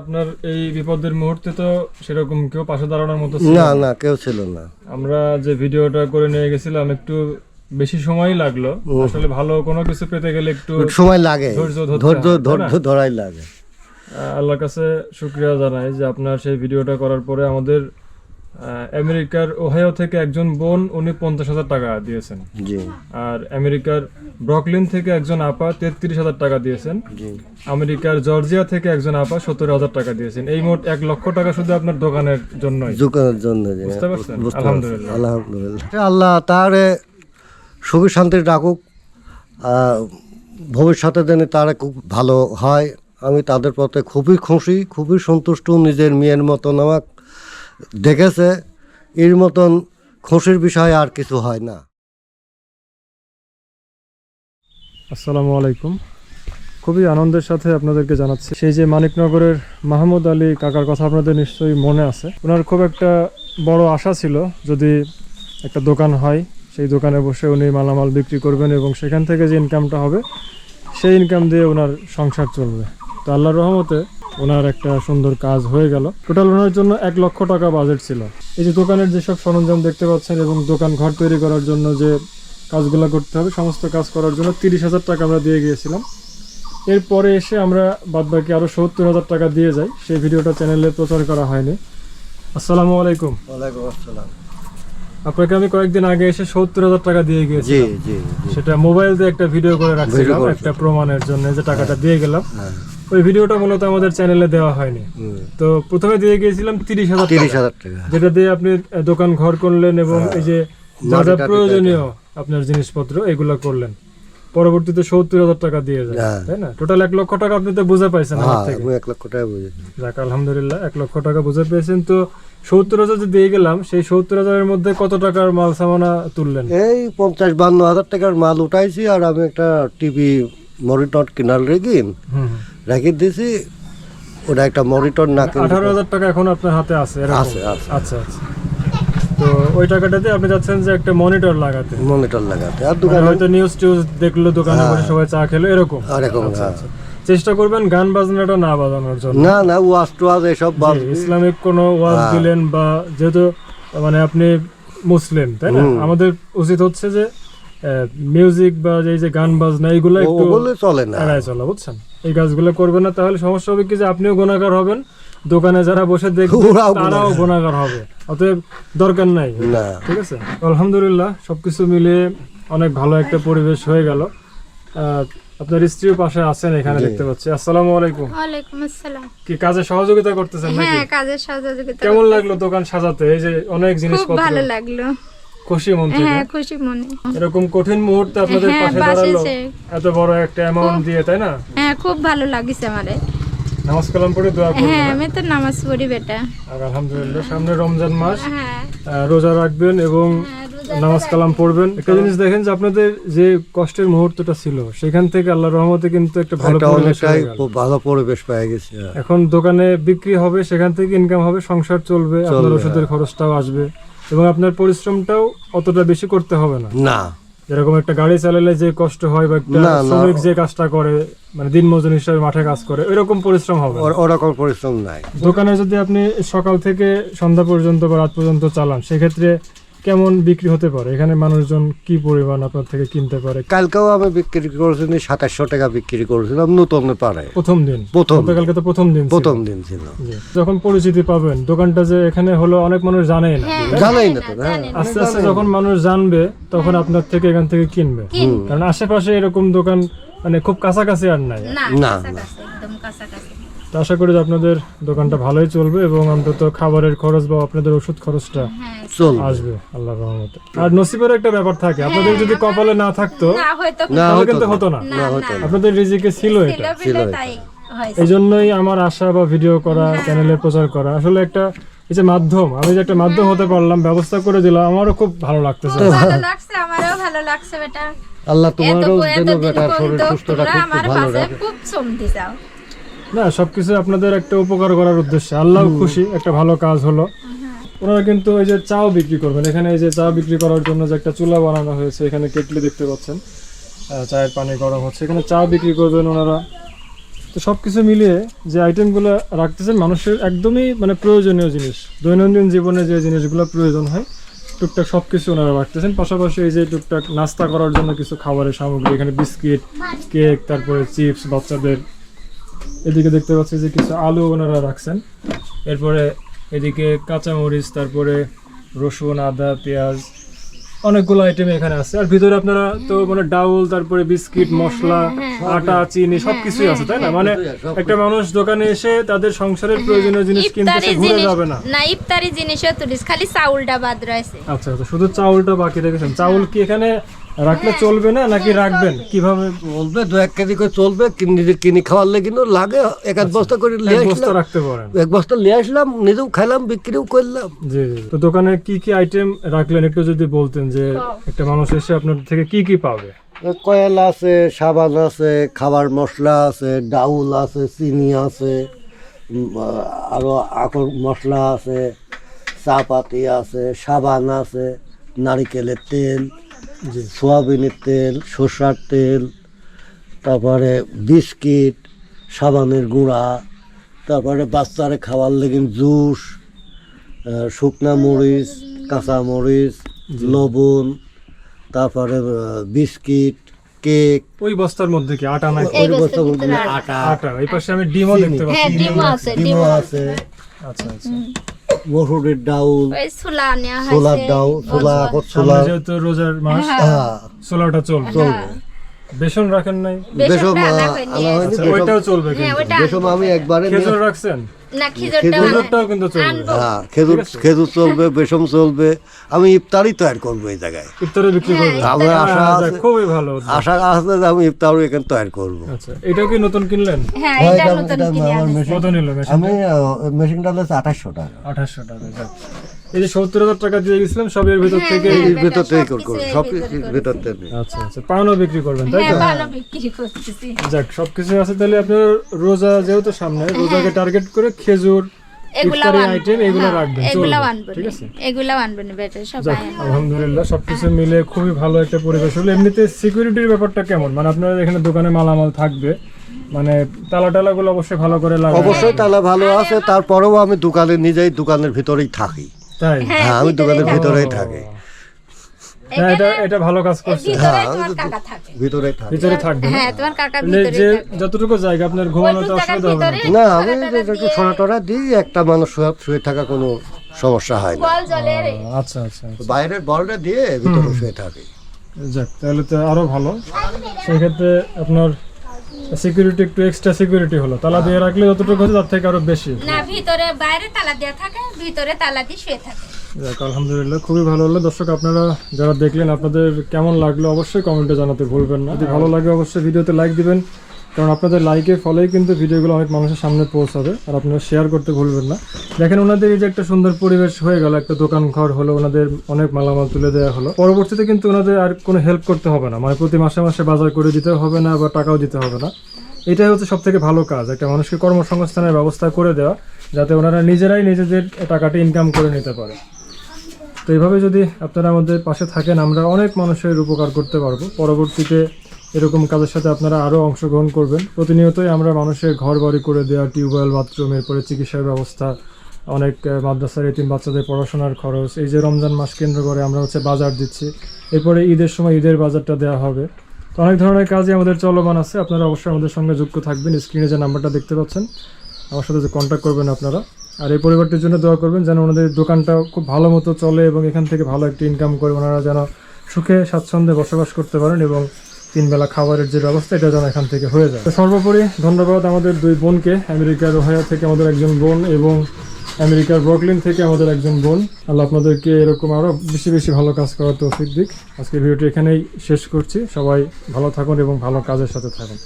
আপনার এই বিপদের মুহূর্তে তো সেরকম কেউ পাশে দাঁড়ানোর মতো না না। কেউ ছিল না। আমরা যে ভিডিওটা করে নিয়ে গেছিলাম একটু বেশি সময় লাগল। আসলে ভালো কোনো কিছু পেতে গেলে একটু সময় লাগে। ধৈর্য ধৈর্য? ধরাই লাগে। আল্লাহর কাছে শুক্রিয়া জানাই যে আপনার সেই ভিডিওটা করার পরে আমাদের আমেরিকার ওহাইও থেকে একজন বোন উনি পঞ্চাশ হাজার টাকা দিয়েছেন। আর আমেরিকার ব্রকলিন থেকে একজন আপা তেত্রিশ হাজার টাকা দিয়েছেন। আমেরিকার জর্জিয়া থেকে একজন আপা সত্তর হাজার টাকা দিয়েছেন। এই মোট এক লক্ষ টাকা শুধু আপনার দোকানের জন্যই। দোকানের জন্য বুঝতে পারছেন? আলহামদুলিল্লাহ। আলহামদুলিল্লাহ। আল্লাহ তারে সুখী শান্তি ডাকুক। ভবিষ্যতে যেন তারা খুব ভালো হয়। আমি তাদের পথে খুবই খুশি খুবই সন্তুষ্ট। নিজের মেয়ের মতন আমাক দেখেছে, এর মতন খুশির বিষয় আর কিছু হয় না। আসসালামু আলাইকুম। খুবই আনন্দের সাথে আপনাদেরকে জানাচ্ছি। সেই যে মানিকনগরের মাহমুদ আলী কাকার কথা আপনাদের নিশ্চয়ই মনে আছে। ওনার খুব একটা বড় আশা ছিল যদি একটা দোকান হয়, সেই দোকানে বসে উনি মালামাল বিক্রি করবেন এবং সেখান থেকে যে ইনকামটা হবে, সেই ইনকাম দিয়ে ওনার সংসার চলবে। তো আল্লাহর রহমতে ওনার একটা সুন্দর কাজ হয়ে গেল। টোটাল ওনার জন্য এক লক্ষ টাকা বাজেট ছিল। এই যে দোকানের যেসব সরঞ্জাম দেখতে পাচ্ছেন এবং দোকান ঘর তৈরি করার জন্য যে কাজগুলো করতে হবে সমস্ত কাজ করার জন্য তিরিশ হাজার টাকা আমরা দিয়ে গিয়েছিলাম। এরপরে এসে আমরা বাদবাকি আরও সত্তর হাজার টাকা দিয়ে যাই। সেই ভিডিওটা চ্যানেলে প্রচার করা হয়নি। আসসালামু আলাইকুম। ওয়ালাইকুম আসসালাম। আপনাকে আমি কয়েকদিন আগে এসে সত্তর হাজার টাকা দিয়ে গিয়েছি সেটা মোবাইল দিয়ে একটা ভিডিও করে রাখছিলাম একটা প্রমাণের জন্য যে টাকাটা দিয়ে গেলাম। হ্যাঁ। ওই ভিডিওটা মূলত আমাদের চ্যানেলে দেওয়া হয়নি। তো প্রথমে দিয়ে গিয়েছিলাম তিরিশ হাজার তিরিশ হাজার টাকা। যেটা দিয়ে আপনি দোকান ঘর করলেন এবং এই যে যা যা প্রয়োজনীয় আপনার জিনিসপত্র এগুলো করলেন। পরবর্তীতে সত্তর হাজার টাকা দিয়ে যায় হ্যাঁ। তাই না? টোটাল এক লক্ষ টাকা আপনি তো বুঝে পাইছেন হ্যাঁ এক লক্ষ টাকা যাক আলহামদুলিল্লাহ এক লক্ষ টাকা বুঝে পেয়েছেন। তো সত্তর হাজার যে দিয়ে গেলাম সেই সত্তর হাজারের মধ্যে কত টাকার মাল সামানা তুললেন? এই পঞ্চাশ বান্ন হাজার টাকার মাল উঠাইছি আর আমি একটা টিভি মনিটর কিনার রেখে রেখে দিয়েছি ওটা একটা মনিটর না আঠারো হাজার টাকা এখন আপনার হাতে আছে? আছে। আচ্ছা আচ্ছা তো ওই টাকাটাতে আপনি যাচ্ছেন যে একটা মনিটর লাগাতে মনিটর লাগাতে আর মানে দোকানে হয়তো নিউজ টিউজ দেখল দোকানে বসে সবাই চা খেলো এরকম এরকম আচ্ছা, হ্যাঁ। আচ্ছা। চেষ্টা করবেন গান বাজনাটা না বাজানোর জন্য না না ওয়াজ টোয়াজ এসব ইসলামিক কোনো ওয়াজ হ্যাঁ। দিলেন বা যেহেতু মানে আপনি মুসলিম তাই না আমাদের উচিত হচ্ছে যে মিউজিক বা এই যে গান বাজনা এইগুলো একটু চলে না। এড়ায় চলা বুঝছেন? এই কাজগুলো করবেন না তাহলে সমস্যা হবে কি যে আপনিও গুণাগার হবেন দোকানে যারা বসে দেখবেন ওরাও তারাও গুণাগার হবে। অতএব দরকার নাই। ঠিক আছে? আলহামদুলিল্লাহ সবকিছু মিলিয়ে অনেক ভালো একটা পরিবেশ হয়ে গেল। আহ, আপনার স্ত্রীও পাশে আছেন এখানে দেখতে পাচ্ছি। আসসালামু আলাইকুম। ওয়ালাইকুম আসসালাম। কি কাজে সহযোগিতা করতেছেন নাকি? হ্যাঁ কাজের সহযোগিতা কেমন লাগল দোকান সাজাতে? এই যে অনেক খুব জিনিসপত্র। ভালো লাগল। খুশি মন থেকে। হ্যাঁ খুশি মনে। এরকম কঠিন মুহূর্তে আপনাদের হ্যাঁ, পাশে দাঁড়াল এত বড় একটা অ্যামাউন্ট দিয়ে তাই না? হ্যাঁ খুব ভালো লাগিছে আমারে। নামাজ কালাম পড়ে দোয়া করবেন। হ্যাঁ আমি তো নামাজ পড়ি বেটা। আর আলহামদুলিল্লাহ সামনে রমজান মাস। হ্যাঁ। রোজা রাখবেন এবং হ্যাঁ, নামাজ কালাম পড়বেন। একটা জিনিস দেখেন যে আপনাদের যে কষ্টের মুহূর্তটা ছিল সেখান থেকে আল্লাহ রহমতে কিন্তু একটা ভালো পরিবেশ ভালো পরিবেশ পেয়ে গেছে। এখন দোকানে বিক্রি হবে সেখান থেকে ইনকাম হবে সংসার চলবে আপনার ওষুধের খরচটাও আসবে। এবং আপনার পরিশ্রমটাও অতটা বেশি করতে হবে না। না। এরকম একটা গাড়ি চালালে যে কষ্ট হয় বা একটা। শ্রমিক যে কাজটা করে মানে দিন মজুর হিসাবে মাঠে কাজ করে এরকম পরিশ্রম হবে ওরকম পরিশ্রম নাই। দোকানে যদি আপনি সকাল থেকে সন্ধ্যা পর্যন্ত বা রাত পর্যন্ত চালান সেক্ষেত্রে কেমন বিক্রি হতে পারে? এখানে মানুষজন কি পরিমাণ আপনার থেকে কিনতে পারে? কালকেও আমি বিক্রি করেছিলাম সাতাশশো টাকা বিক্রি করেছিলাম নতুন পাড়ায় প্রথম দিন? প্রথম। কালকে তো প্রথম দিন প্রথম দিন ছিল। যখন পরিচিতি পাবেন দোকানটা যে এখানে হলো অনেক মানুষ জানেই না। জানাই না তো হ্যাঁ। আস্তে আস্তে যখন মানুষ জানবে তখন আপনার থেকে এখান থেকে কিনবে। কারণ আশেপাশে এরকম দোকান মানে খুব কাছাকাছি আর নাই। না না, একদম কাছাকাছি। তো আশা করি যে আপনাদের দোকানটা ভালোই চলবে এবং অন্তত খাবারের খরচ বা আপনাদের ওষুধ খরচটা হ্যাঁ। চল আসবে আল্লাহ রহমতে। আর নসিবের একটা ব্যাপার থাকে আপনাদের যদি কপালে না থাকতো না হয়তো না তাহলে হতো কিন্তু না। হতো না। আপনাদের রিজিকে ছিল ছিল এটা এই জন্যই আমার আশা বা ভিডিও করা চ্যানেলে প্রচার করা আসলে একটা এই যে মাধ্যম আমি যে একটা মাধ্যম হতে পারলাম ব্যবস্থা করে দিলাম আমারও খুব ভালো লাগতেছে। ভালো লাগছে আমারও ভালো লাগছে বেটা। আল্লাহ তোমারও যেন বেটার শরীর সুস্থ রাখুক খুব ভালো খুব চমতি যাও। না সবকিছু আপনাদের একটা উপকার করার উদ্দেশ্যে। আল্লাহ খুশি একটা ভালো কাজ হলো। ওনারা কিন্তু এই যে চাও বিক্রি করবেন। এখানে এই যে চা বিক্রি করার জন্য যে একটা চুলা বানানো হয়েছে এখানে কেটলি দেখতে পাচ্ছেন। চায়ের পানি গরম হচ্ছে। এখানে চা বিক্রি করবেন ওনারা। তো সব কিছু মিলিয়ে যে আইটেমগুলো রাখতেছেন মানুষের একদমই মানে প্রয়োজনীয় জিনিস। দৈনন্দিন জীবনে যে জিনিসগুলো প্রয়োজন হয় টুকটাক সব কিছু ওনারা রাখতেছেন। পাশাপাশি এই যে টুকটাক নাস্তা করার জন্য কিছু খাবারের সামগ্রী এখানে বিস্কিট কেক তারপরে চিপস বাচ্চাদের এদিকে দেখতে পাচ্ছি যে কিছু আলু ওনারা রাখছেন। এরপরে এদিকে কাঁচামরিচ তারপরে রসুন আদা পেঁয়াজ অনেকগুলো আইটেম এখানে আছে। আর ভিতরে আপনারা তো মানে ডাউল তারপরে বিস্কিট মশলা আটা চিনি সবকিছুই আছে তাই না? মানে একটা মানুষ দোকানে এসে তাদের সংসারের প্রয়োজনীয় জিনিস কিনতে সে ঘুরে যাবে না। না ইফতারি জিনিসও তুলিস খালি চাউলটা বাদ রয়েছে। আচ্ছা আচ্ছা শুধু চাউলটা বাকি রেখেছেন। চাউল কি এখানে রাখলে চলবে না নাকি রাখবেন? কীভাবে? চলবে দু এক কেজি করে চলবে কিনে নিজে কিনে খাওয়ার লেগে লাগে এক এক বস্তা করে এক নিয়ে বস্তা আসলাম। রাখতে পারেন। এক বস্তা নিয়ে আসলাম নিজেও খাইলাম বিক্রিও করলাম। জি তো দোকানে কি কি আইটেম রাখলেন? একটু যদি বলতেন যে একটা মানুষ এসে আপনার থেকে কি কি পাবে? কয়েল আছে সাবান আছে খাবার মশলা আছে ডাউল আছে চিনি আছে উম, আহ, আরও আকর মশলা আছে চা পাতি আছে সাবান আছে নারিকেলের তেল জি সোয়াবিনের তেল সর্ষার তেল তারপরে বিস্কিট সাবানের গুঁড়া তারপরে বাচ্চারে খাওয়ার লেগে জুস শুকনা মরিচ কাঁচা মরিচ লবণ তারপরে বিস্কিট কেক। ওই বস্তার মধ্যে কি আটা এই ওই বস্তার মধ্যে আটা। আটা। এই পাশে আমি ডিমও দেখতে হ্যাঁ পাচ্ছি ডিমও আছে ডিমও আছে। আচ্ছা আচ্ছা। মসুরের ডাউল সোলার ডাউল সোলা সোলা ছোলা? যেহেতু রোজার মাস সোলাটা চল চলবে। চলবে। বেসন রাখেন নাই? আনা হয়নি আচ্ছা ওইটাও চলবে হ্যাঁ কিন্তু। বেসম আমি একবারে খেজুর রাখছেন? না খেজুরটাও কিন্তু চলবে। হ্যাঁ খেজুর খেজুর চলবে বেসম চলবে। আমি ইফতারি তৈরি করব এই জায়গায়। ইফতারে বিক্রি করবে আমার আশা হ্যাঁ, আছে খুবই ভালো আশা আছে যে আমি ইফতার এখানে তৈরি করব। আচ্ছা এটাও কি নতুন কিনলেন? হ্যাঁ এটা নতুন আমি মেশিনটা হচ্ছে আঠাশশো টাকা। আঠাশশো টাকা। এই যে সত্তর হাজার টাকা দিয়ে গেছিলাম সব এর ভিতর থেকে হ্যাঁ, এর ভিতর থেকে করব সব ভিতরে থেকে আচ্ছা আচ্ছা পানও বিক্রি করবেন তাই হ্যাঁ তো করতেছি। যাক সবকিছু আছে তাহলে আপনার রোজা যেহেতু সামনে রোজাকে টার্গেট করে খেজুর এগুলা আইটেম এগুলো হ্যাঁ, রাখবেন এগুলা চলবে আনবেন ঠিক আছে? এগুলা আনবেন বেটা যাক আলহামদুলিল্লাহ সবকিছু মিলে খুবই ভালো একটা পরিবেশ হলো। এমনিতে সিকিউরিটির ব্যাপারটা কেমন? মানে আপনার এখানে দোকানে মালামাল থাকবে মানে তালা টালা গুলো অবশ্যই ভালো করে লাগবে অবশ্যই তাহলে ভালো আছে তারপরেও আমি দোকানে নিজেই দোকানের ভিতরেই থাকি। তাই? হ্যাঁ আমি দোকানের ভিতরেই থাকি। না এটা এটা ভালো কাজ করছে। ভিতরে তোমার কাকা থাকে। ভিতরেই থাকি। ভিতরে থাকবে হ্যাঁ তোমার কাকা মানে ভিতরে যে যতটুকু জায়গা আপনার ঘুমানোতে অসুবিধা হবে না। আমি একটু দিই একটা মানুষ শুয়ে- থাকা কোনো সমস্যা হয় না। আচ্ছা আচ্ছা আচ্ছা। বাইরের বলটা দিয়ে ভিতরে শুয়ে থাকি। যাক তাহলে তো আরও ভালো। সেক্ষেত্রে আপনার সিকিউরিটি একটু এক্সট্রা সিকিউরিটি হলো। তালা দিয়ে রাখলে যতটুকু হচ্ছে তার থেকে আরও বেশি। না ভিতরে বাইরে তালা দেওয়া থাকে ভিতরে তালা দিয়ে শুয়ে থাকে। যাক আলহামদুলিল্লাহ খুবই ভালো হলো। দর্শক আপনারা যারা দেখলেন আপনাদের কেমন লাগল অবশ্যই কমেন্টে জানাতে ভুলবেন না। যদি ভালো লাগে অবশ্যই ভিডিওতে লাইক দিবেন। কারণ আপনাদের লাইকের ফলেই কিন্তু ভিডিওগুলো অনেক মানুষের সামনে পৌঁছাবে, আর আপনারা শেয়ার করতে ভুলবেন না। দেখেন ওনাদের এই যে একটা সুন্দর পরিবেশ হয়ে গেল, একটা দোকান ঘর হলো, ওনাদের অনেক মালামাল তুলে দেওয়া হলো। পরবর্তীতে কিন্তু ওনাদের আর কোনো হেল্প করতে হবে না মানে প্রতি মাসে মাসে বাজার করে দিতে হবে না বা টাকাও দিতে হবে না। এটাই হচ্ছে সব থেকে ভালো কাজ, একটা মানুষকে কর্মসংস্থানের ব্যবস্থা করে দেওয়া, যাতে ওনারা নিজেরাই নিজেদের টাকাটা ইনকাম করে নিতে পারে। তো এইভাবে যদি আপনারা আমাদের পাশে থাকেন, আমরা অনেক মানুষের উপকার করতে পারব। পরবর্তীতে এরকম কাজের সাথে আপনারা আরও অংশগ্রহণ করবেন। প্রতিনিয়তই আমরা মানুষের ঘর বাড়ি করে দেওয়া টিউবওয়েল, বাথরুম, এরপরে চিকিৎসার ব্যবস্থা, অনেক মাদ্রাসার এতিম বাচ্চাদের পড়াশোনার খরচ। এই যে রমজান মাস কেন্দ্র করে আমরা হচ্ছে বাজার দিচ্ছি। এরপরে ঈদের সময় ঈদের বাজারটা দেওয়া হবে। তো অনেক ধরনের কাজই আমাদের চলমান আছে। আপনারা অবশ্যই আমাদের সঙ্গে যুক্ত থাকবেন। স্ক্রিনে যে নাম্বারটা দেখতে পাচ্ছেন, আমার সাথে যে কন্ট্যাক্ট করবেন আপনারা। আর এই পরিবারটির জন্য দোয়া করবেন যেন ওনাদের দোকানটা খুব ভালো মতো চলে এবং এখান থেকে ভালো একটা ইনকাম করে ওনারা যেন সুখে, স্বাচ্ছন্দ্যে বসবাস করতে পারেন এবং তিন বেলা খাবারের যে ব্যবস্থা, এটা যেন এখান থেকে হয়ে যায়। তো সর্বোপরি ধন্যবাদ আমাদের দুই বোনকে, আমেরিকার ওহায়া থেকে আমাদের একজন বোন এবং আমেরিকার ব্রকলিন থেকে আমাদের একজন বোন। আল্লাহ আপনাদেরকে এরকম আরও বেশি বেশি ভালো কাজ করার তৌফিক দিক। আজকে ভিডিওটি এখানেই শেষ করছি। সবাই ভালো থাকুন এবং ভালো কাজের সাথে থাকুন।